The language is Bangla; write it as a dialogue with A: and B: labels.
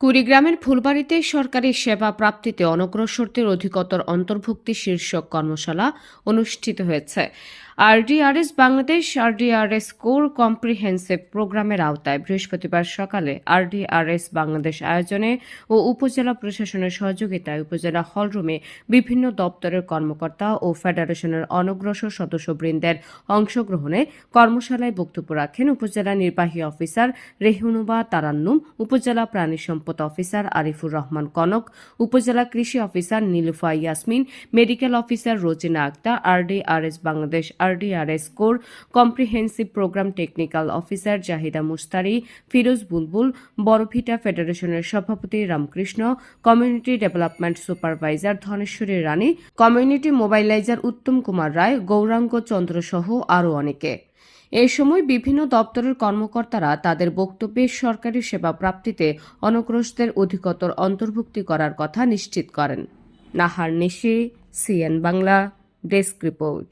A: কুড়িগ্রামের ফুলবাড়িতে সরকারি সেবা প্রাপ্তিতে অনগ্রসরদের অধিকতর অন্তর্ভুক্তি শীর্ষক কর্মশালা অনুষ্ঠিত হয়েছে। RDRS Bangladesh RDRS core comprehensive প্রোগ্রামের আওতায় বৃহস্পতিবার সকালে আরডিআরএস বাংলাদেশ আয়োজনে ও উপজেলা প্রশাসনের সহযোগিতায় উপজেলা হলরুমে বিভিন্ন দপ্তরের কর্মকর্তা ও ফেডারেশনের অনগ্রসর সদস্যবৃন্দের অংশগ্রহণে কর্মশালায় বক্তব্য রাখেন উপজেলা নির্বাহী অফিসার রেহুনুবা তারান্নুম, উপজেলা প্রাণী সম্পদ অফিসার আরিফুর রহমান কনক, উপজেলা কৃষি officer Nilufa Yasmin, medical officer Rozina Akter, RDRS Bangladesh RDRS core comprehensive program technical officer Zahida Mustari Firoz Bulbul Barabhita ফেডারেশনের সভাপতি Ramkrishna community development supervisor Dhaneshwari Rani community mobilizer Uttam Kumar Roy, Gouranga Chandra সহ আরও অনেকে। এ সময় বিভিন্ন দপ্তরের কর্মকর্তারা তাদের বক্তব্যে সরকারি সেবা প্রাপ্তিতে অনগ্রসদের অধিকতর অন্তর্ভুক্তি করার কথা নিশ্চিত করেন। Nahar Nishi CN Bangla desk report